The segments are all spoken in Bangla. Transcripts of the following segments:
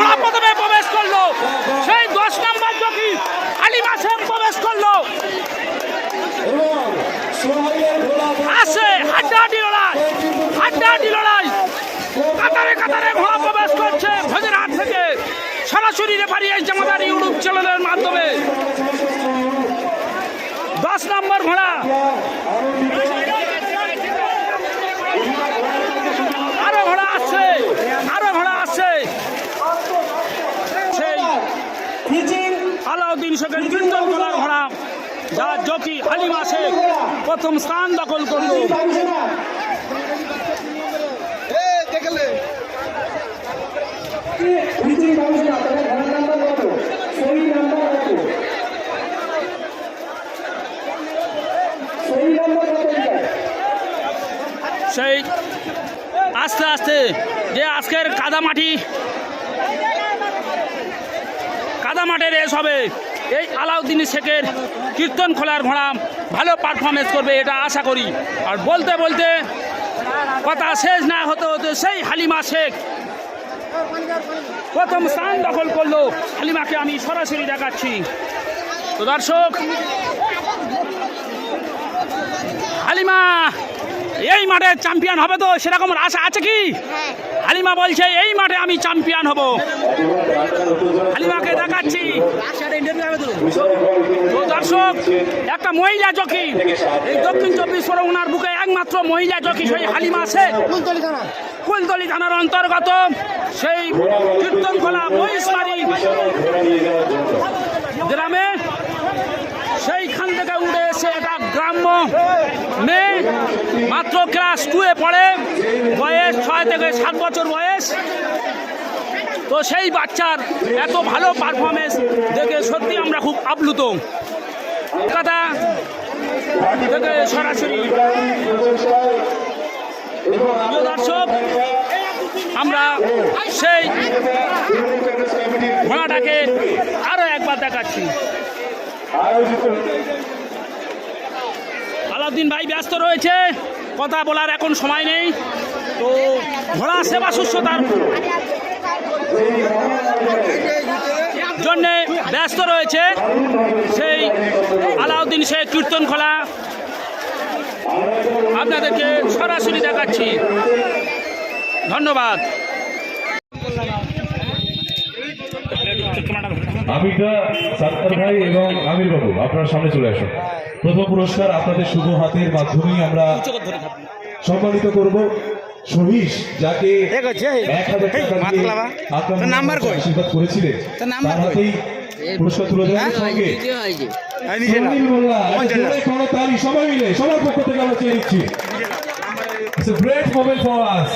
ঘোড়া প্রথমে প্রবেশ করল। সেই দশ নম্বর জকি হালিমা শেখ প্রবেশ করল। আসে হাড্ডাহাড্ডি লড়াই হাড্ডাহাড্ডি লড়াই। কাতারে কাতারে ঘোড়া প্রবেশ করছে ভোজেরহাট থেকে। সরাসরি রেফারি এই জামাদার ইউটিউব চ্যানেলের মাধ্যমে। দশ নম্বর ঘোড়া। আরও ঘোড়া আসছে সেই পিচিং আলাউদ্দিন শেখের কীর্তন করার ঘোড়া যার জকি হালিমা শেখ প্রথম স্থান দখল করল। সেই আস্তে আস্তে যে আজকের কাদামাটি কাদামাটে রেস হবে। এই আলাউদ্দিন শেখের কীর্তন খোলার ঘোড়া ভালো পারফরমেন্স করবে এটা আশা করি। আর বলতে বলতে কথা শেষ না হতে হতে সেই হালিমা শেখ প্রথম স্থান দখল করল। হালিমাকে আমি সরাসরি দেখাচ্ছি। তো দর্শক হালিমা এই মাঠে চ্যাম্পিয়ন হবে তো সেরকম আশা আছে কি? হালিমা বলছে এই মাঠে আমি চ্যাম্পিয়ন হব। হালিমাকে দেখাচ্ছি। দর্শক, একটা মহিলা জকি। এই দক্ষিণ চব্বিশ পরগনার বুকে একমাত্র মহিলা জকি সেই হালিমা শেখ। কুলতলি থানার অন্তর্গত সেই কীর্তনখোলা মহিষমারি গ্রামে। সেইখান থেকে উঠে এসে একটা গ্রাম্য মেয়ে, মাত্র ক্লাস টুয়ে পড়ে। বয়স ছয় থেকে সাত বছর বয়স। তো সেই বাচ্চার এত ভালো পারফরমেন্স দেখে সত্যি আমরা খুব আপ্লুত। কলকাতা থেকে সরাসরি দর্শক, আমরা সেই ঘোড়াটাকে আরও একবার দেখাচ্ছি। আলাউদ্দিন ভাই ব্যস্ত রয়েছে, কথা বলার এখন সময় নেই। তো ঘোড়া সেবা শুশ্রূষার জন্যে ব্যস্ত রয়েছে সেই আলাউদ্দিন শেখ কীর্তন খোলা। আপনাদেরকে সরাসরি দেখাচ্ছি। ধন্যবাদ। আমিরদা সাত্তার ভাই এবং আমির বাবু আপনার সামনে চলে আসুন। প্রথম পুরস্কার আপনাদের শুভ হাতের মাধ্যমেই আমরা সম্মানিত করব। সহিস যাকে এক হাজার টাকা নাম্বার আশীর্বাদ করেছিলেন। তার পুরস্কার তুলে দেওয়ার সঙ্গে। কোনো তালি সবাই মিলে সবার পক্ষ থেকে আমরা চেয়ে নিচ্ছি। It's a great moment for us.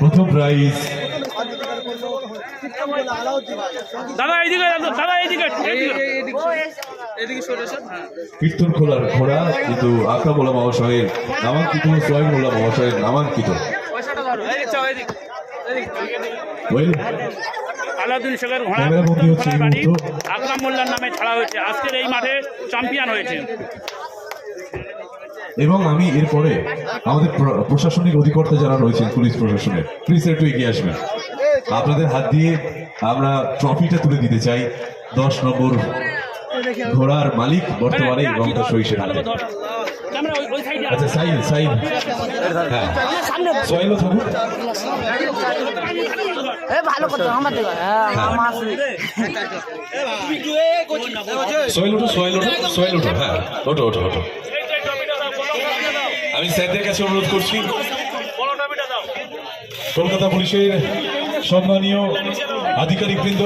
প্রথম প্রাইজ দাদা এইদিকে দাদা এইদিকে এইদিকে। কীর্তন খোলার ঘোড়া কিন্তু আকামোলা মহাশয়ের নামাঙ্কিত মোল্লা মহাশয়ের নামাঙ্কিত। আলাউদ্দিন শেখের ঘোড়া ক্যামেরা বন্দী হচ্ছে এই বাড়ি মুহূর্ত। আকরাম মোল্লার নামে ছাড়া হয়েছে। আজকের এই মাঠে চ্যাম্পিয়ন হয়েছে। এবং আমি এরপরে আমাদের প্রশাসনিক অধিকর্তা যারা রয়েছেন পুলিশ প্রশাসনের প্লিজ একটু এগিয়ে আসবেন। আপনাদের হাত দিয়ে আমরা ট্রফিটা তুলে দিতে চাই। দশ নম্বর ঘোড়ার মালিক বর্তমানে রংটা সহিসের হাতে। ক্যামেরা ওই ওই সাইডে আচ্ছা সাইন সাইন হ্যাঁ। সোহেলও থাকুন। এ ভালো করতো হ্যাঁ সোহেল ওঠো সোহেল ওঠো সোহেল ওঠো। হ্যাঁ ওঠো ওঠো ওঠো। আমি স্যারদের কাছে অনুরোধ করছি। কলকাতা পুলিশের সম্মানীয় আধিকারিক বৃন্দ,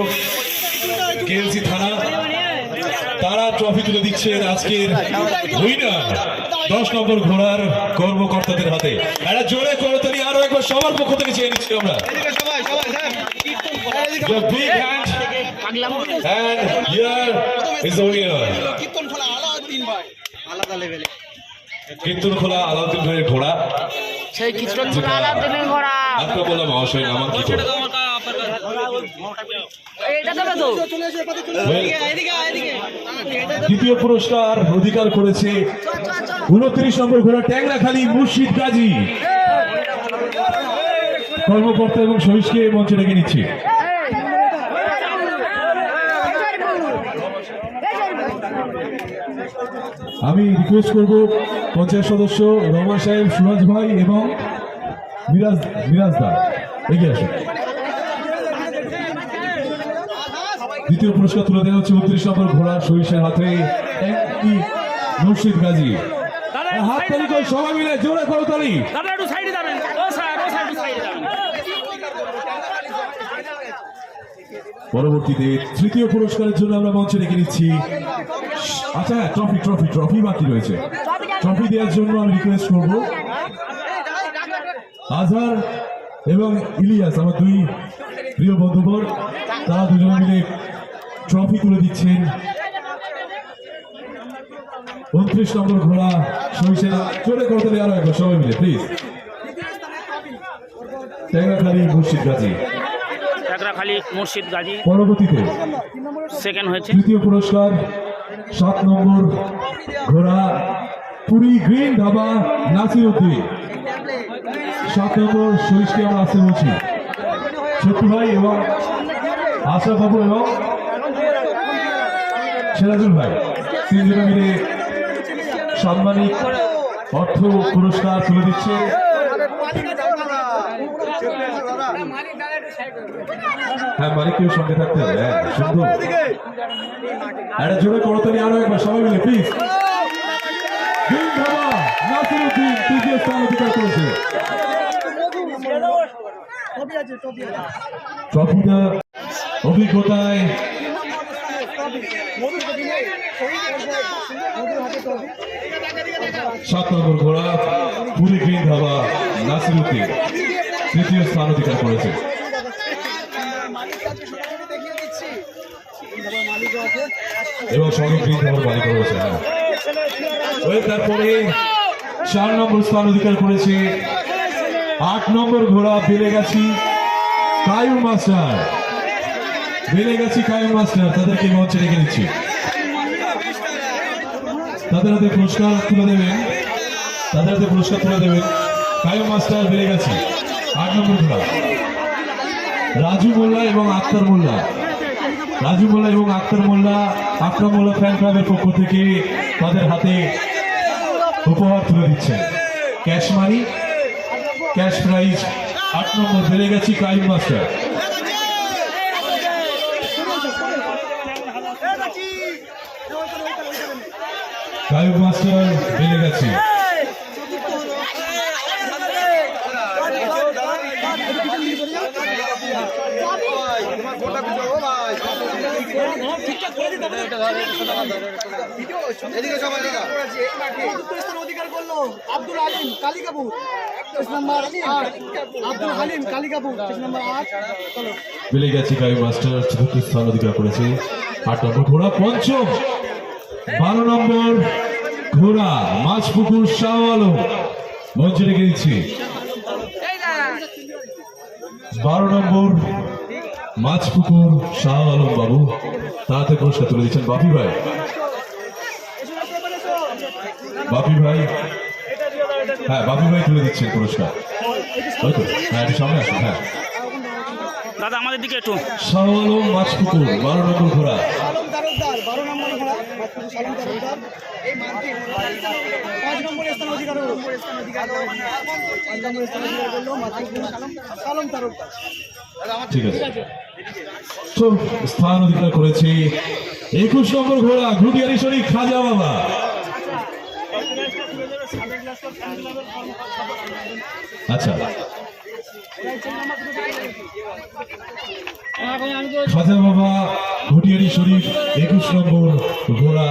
কেএলসি থানা, তারা ট্রফি তুলে দিচ্ছেন আজকের উইনার দশ নম্বর ঘোড়ার কর্মকর্তাদের হাতে। একটা জোরে করতালি, আরও একবার সবার পক্ষ থেকে চেয়ে নিচ্ছি আমরা. কীর্তন খোলা আলাউদ্দিন ভাইয়ের ঘোড়া। সেই কীর্তন শোনা আলাদিনের ঘোড়া। এটা দেবে তো দ্বিতীয় পুরস্কার অধিকার করেছে উনত্রিশ নম্বর ঘোড়া ট্যাংরাখালী মুর্শিদ গাজী। কর্মকর্তা এবং সহিষ্কে মঞ্চে ডেকে নিচ্ছি। আমি রিকোয়েস্ট করব পঞ্চায়েত সদস্য রমা সাহেব সুরাজ ভাই এবং মিরাজ মিরাজ দা এগিয়ে আসুন দ্বিতীয় পুরস্কার তুলে দেওয়া হচ্ছে উনত্রিশ নম্বর ঘোড়া সরিষার হাতে। একটি মুর্শিদ গাজী। হাত তালি করে সবাই মিলে জোরে সাইডে যাবেন পরবর্তীতে তৃতীয় পুরস্কারের জন্য আমরা মঞ্চে রেখে নিচ্ছি। আচ্ছা হ্যাঁ ট্রফি ট্রফি ট্রফি বাকি রয়েছে। ট্রফি দেওয়ার জন্য আমি রিকোয়েস্ট করব। আজহার এবং ইলিয়াস আমার দুই প্রিয় বন্ধুবর তারা দুজনে মিলে ট্রফি তুলে দিচ্ছেন। উনত্রিশ নম্বর ঘোড়া সরিষা চলে করতে দেওয়া একবার সবাই মিলে প্লিজ ট্যাংরাখালী মুর্শিদ গাজী। খালি মুর্শিদ গাজী। পরবর্তীতে সেকেন্ড হয়েছে। তৃতীয় পুরস্কার সাত নম্বর ঘোড়া পুরী গ্রিন ধাবা নাসির উদ্দিন সাত নম্বর সরিষকে আমরা আসতে বলছি। ছোট্টু ভাই এবং আশা বাবু এবং সিরাজুল ভাই, তিনজনে মিলে সাম্মানিক অর্থ পুরস্কার তুলে দিচ্ছে। হ্যাঁ মালিকের সঙ্গে থাকতে হবে। হ্যাঁ সুন্দর। একটা জোরে করতালি আরও একবার, সবাই মিলে প্লিজ তৃতীয় স্থান অধিকার করেছে। ট্রফিটা অভিজ্ঞতায় সাত নম্বর ঘোড়া পুরী গ্রিন ধাবা নাসিরুদ্দিন। তৃতীয় স্থান অধিকার করেছে। এবং সঙ্গে গ্রিন ধাবার মালিক রয়েছে হ্যাঁ। তারপরে চার নম্বর স্থান অধিকার করেছে আট নম্বর ঘোড়া বেলে গেছি কায়ুম মাস্টার। বেলে গেছি কায়ুম মাস্টার। তাদেরকে মঞ্চে রেখে দিচ্ছি তাদের হাতে পুরস্কার তুলে দেবেন। তাদের হাতে পুরস্কার তুলে দেবেন। কায়ুম মাস্টার বেলে গেছি। আট নম্বর ঘোড়া। রাজু মোল্লা এবং আক্তার মোল্লা। রাজু মোল্লা এবং আক্তার মোল্লা আকরাম মোল্লা ফ্যান ক্লাবের পক্ষ থেকে তাদের হাতে উপহার তুলে দিচ্ছেন। ক্যাশ মানি ক্যাশ প্রাইজ আট নম্বর বেড়ে গেছি ক্রাইম মাস্টার। ক্রাইম মাস্টার বেড়ে গেছে এদিকে সবাই দেখা অধিকার করল আব্দুল আলিম কালিকাপুর। কেস আব্দুল হালিম কালিকাপুর। আট। চলো। বেড়ে গেছে কাইম মাস্টার চতুর্থ স্থান অধিকার করেছে। আট নম্বর ঘোড়া পঞ্চম। বারো নম্বর ঘোড়া মাছপুকুর শাহ আলম। মঞ্চে রেখে দিচ্ছি। বারো নম্বর মাছপুকুর শাহ আলম বাবু তাতে পুরস্কার তুলে দিচ্ছেন বাপি ভাই। বাপি ভাই হ্যাঁ বাপি ভাই তুলে দিচ্ছেন পুরস্কার। হ্যাঁ একটু সামনে আসুন হ্যাঁ। দাদা আমাদের দিকে একটু। শাহ আলম মাছপুকুর বারো নম্বর ঘোড়া। বারো নম্বর ঘোড়া মাতৃ সালম তারকদার এই পাঁচ নম্বর স্থান অধিকার। পাঁচ নম্বর স্থান অধিকার করল মাতৃ সালম সালম তারকদার ঠিক আছে। তো স্থান অধিকার করেছে। একুশ নম্বর ঘোড়া, ঘুটিয়ারি শরীফ, খাজা বাবা। আচ্ছা। খাজা বাবা, ঘুটিয়ারি শরীফ, একুশ নম্বর ঘোড়া।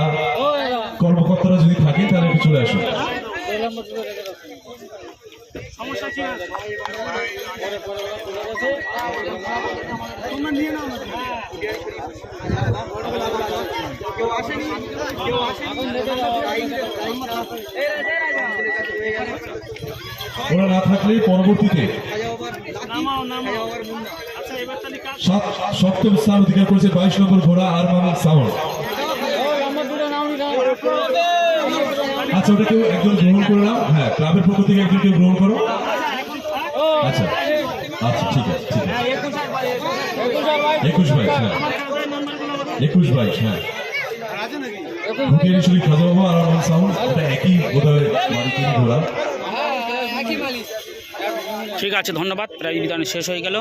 কর্মকর্তারা যদি থাকে, তাহলে একটু চলে আসুন। তোমরা নিয়ে নাও কেউ আসেনি? কেউ ওরা না থাকলে পরবর্তীতে সপ্তম স্থান অধিকার করেছে বাইশ নম্বর ঘোড়া আর আরমান সাউন্ড আচ্ছা একজন গ্রহণ করে নাও। হ্যাঁ ক্লাবের পক্ষ থেকে একজন কেউ গ্রহণ করো। আচ্ছা আচ্ছা ঠিক আছে ঠিক আছে। একুশ বাইশ হ্যাঁ। একুশ বাইশ হ্যাঁ। ভুটিয়ারি খাজা বাবু আর আমার সাউন্ড। এটা একই বোধহয় মালিকেরই ঘোড়া। ঠিক আছে ধন্যবাদ। প্রায় বিধান শেষ হয়ে গেল।